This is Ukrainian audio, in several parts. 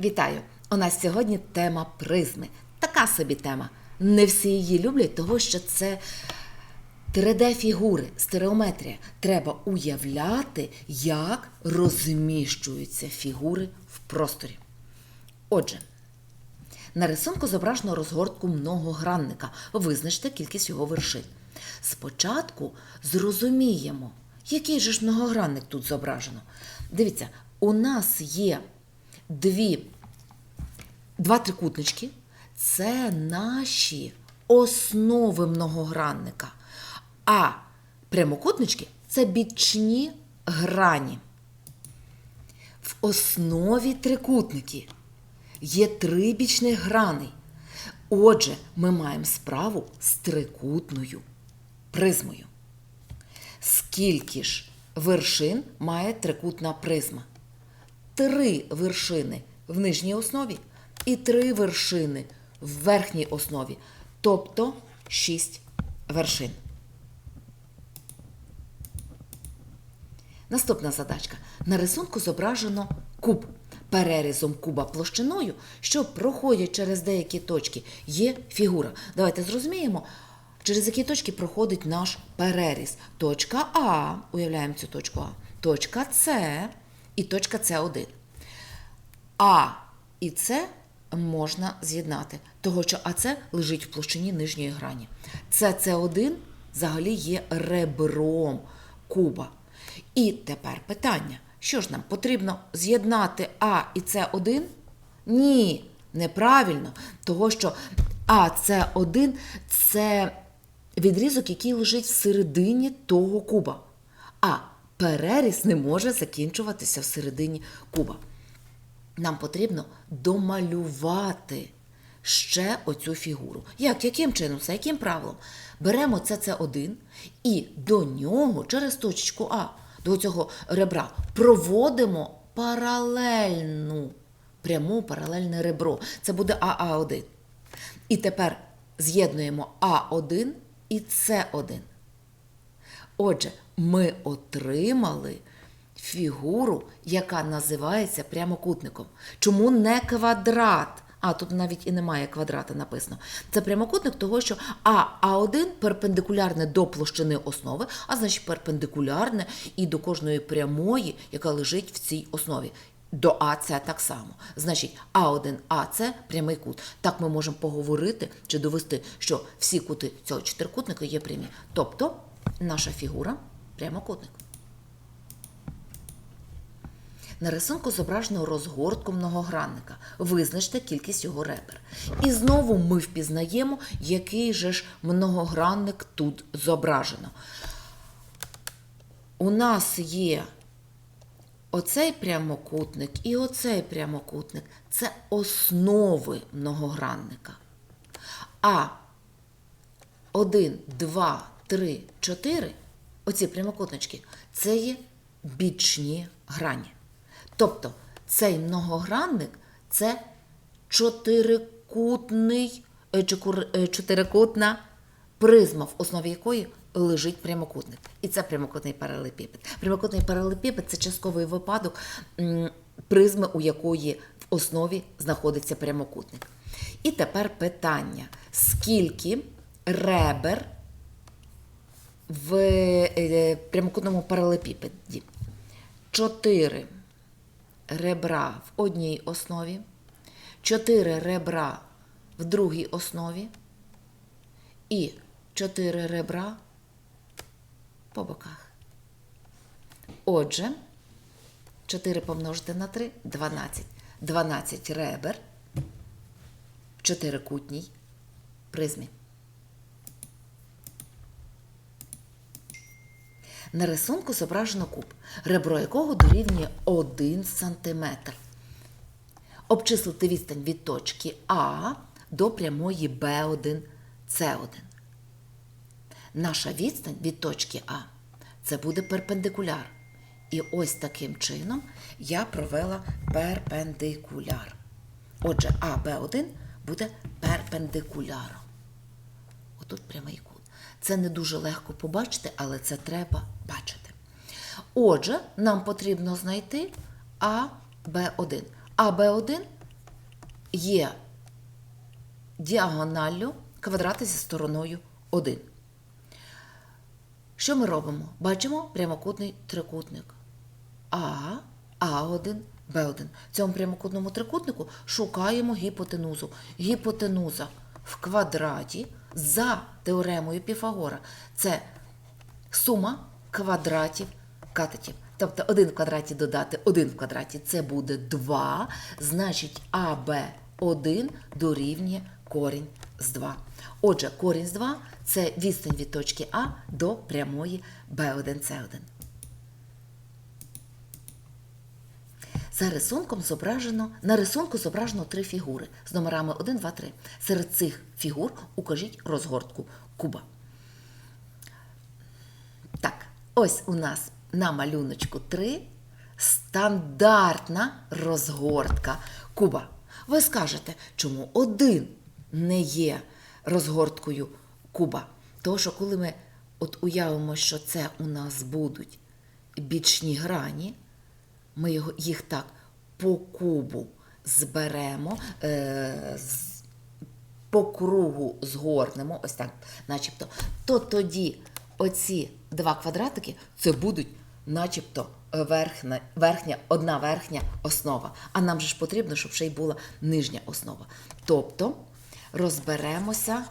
Вітаю! У нас сьогодні тема призми. Така собі тема. Не всі її люблять, того що це 3D-фігури, стереометрія. Треба уявляти, як розміщуються фігури в просторі. Отже, на рисунку зображено розгортку многогранника. Визначте кількість його вершин. Спочатку зрозуміємо, який же ж многогранник тут зображено. Дивіться, у нас є дві, два трикутнички. Це наші основи многогранника. А прямокутнички це бічні грані. В основі трикутники є три бічних. Отже, ми маємо справу з трикутною призмою. Скільки ж вершин має трикутна призма? Три вершини в нижній основі і три вершини в верхній основі, тобто шість вершин. Наступна задачка. На рисунку зображено куб. Перерізом куба площиною, що проходять через деякі точки, є фігура. Давайте зрозуміємо, через які точки проходить наш переріз. Точка А, уявляємо цю точку А, точка С і точка С1. А і С можна з'єднати, того що АС лежить в площині нижньої грані. СС1 взагалі є ребром куба. І тепер питання: що ж нам потрібно з'єднати А і С1? Ні, неправильно, того що АС1 це відрізок, який лежить всередині того куба. А переріз не може закінчуватися всередині куба. Нам потрібно домалювати ще оцю фігуру. Як? Яким чином? За яким правилом? Беремо СС1 і до нього через точку А, до цього ребра, проводимо паралельну, пряму паралельне ребро. Це буде АА1. І тепер з'єднуємо А1 і С1. Отже, ми отримали фігуру, яка називається прямокутником. Чому не квадрат? А тут навіть і немає квадрата написано. Це прямокутник того, що А, А1 перпендикулярне до площини основи, а значить перпендикулярне і до кожної прямої, яка лежить в цій основі. До АЦ так само. Значить, А1, АЦ прямий кут. Так ми можемо поговорити чи довести, що всі кути цього чотирикутника є прямі. Тобто наша фігура прямокутник. На рисунку зображено розгортку многогранника. Визначте кількість його ребер. І знову ми впізнаємо, який же ж многогранник тут зображено. У нас є оцей прямокутник і оцей прямокутник. Це основи многогранника. А 1, 2, 3, 4, оці прямокутнички, це є бічні грані. Тобто цей многогранник це чотирикутний, е, е, чотирикутна призма, в основі якої лежить прямокутник. І це прямокутний паралепіпед. Прямокутний паралепіпед це частковий випадок призми, у якої в основі знаходиться прямокутник. І тепер питання: скільки ребер в е, прямокутному паралепіпеді? Чотири ребра в одній основі, 4 ребра в другій основі і 4 ребра по боках. Отже, 4 помножити на 3 12. 12 ребер в чотирикутній призмі. На рисунку зображено куб, ребро якого дорівнює 1 см. Обчислити відстань від точки А до прямої Б1, С1. Наша відстань від точки А це буде перпендикуляр. І ось таким чином я провела перпендикуляр. Отже, АБ1 буде перпендикуляром. Отут прямий кут. Це не дуже легко побачити, але це треба бачити. Отже, нам потрібно знайти АБ1. АБ1 є діагоналлю квадрата зі стороною 1. Що ми робимо? Бачимо прямокутний трикутник. А, А1, Б1. В цьому прямокутному трикутнику шукаємо гіпотенузу. Гіпотенуза в квадраті за теоремою Піфагора. Це сума квадратів катетів. Тобто 1 в квадраті додати 1 в квадраті це буде 2, значить АБ1 дорівнює корінь з 2. Отже, корінь з 2 це відстань від точки А до прямої Б1С1. За рисунком зображено, на рисунку зображено три фігури з номерами 1, 2, 3. Серед цих фігур укажіть розгортку куба. Так, ось у нас на малюночку 3 стандартна розгортка куба. Ви скажете, чому один не є розгорткою куба? Тому що коли ми от уявимо, що це у нас будуть бічні грані, ми їх так по кубу зберемо, е, по кругу згорнемо, ось так, начебто, то тоді оці два квадратики це будуть начебто верхня, верхня, одна верхня основа. А нам же ж потрібно, щоб ще й була нижня основа. Тобто розберемося,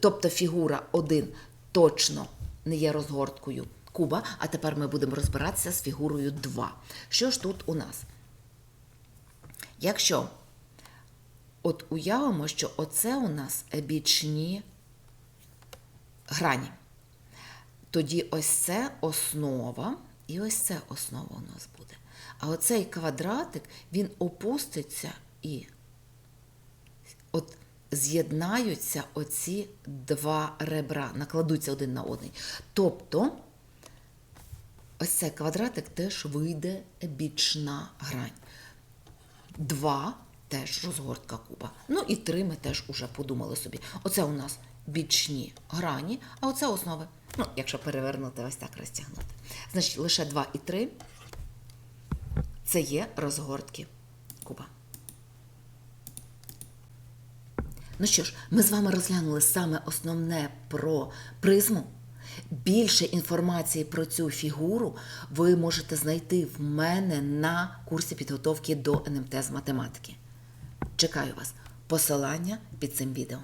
тобто фігура 1 точно не є розгорткою куба, а тепер ми будемо розбиратися з фігурою 2. Що ж тут у нас? Якщо от уявимо, що оце у нас бічні грані, тоді ось це основа, і ось це основа у нас буде. А оцей квадратик, він опуститься і от з'єднаються оці два ребра, накладуться один на один. Тобто, ось цей квадратик теж вийде бічна грань. Два теж розгортка куба. Ну і три ми теж уже подумали собі. Оце у нас бічні грані, а оце основи. Ну, якщо перевернути, ось так розтягнути. Значить, лише 2 і 3 це є розгортки куба. Ну що ж, ми з вами розглянули саме основне про призму. Більше інформації про цю фігуру ви можете знайти в мене на курсі підготовки до НМТ з математики. Чекаю вас. Посилання під цим відео.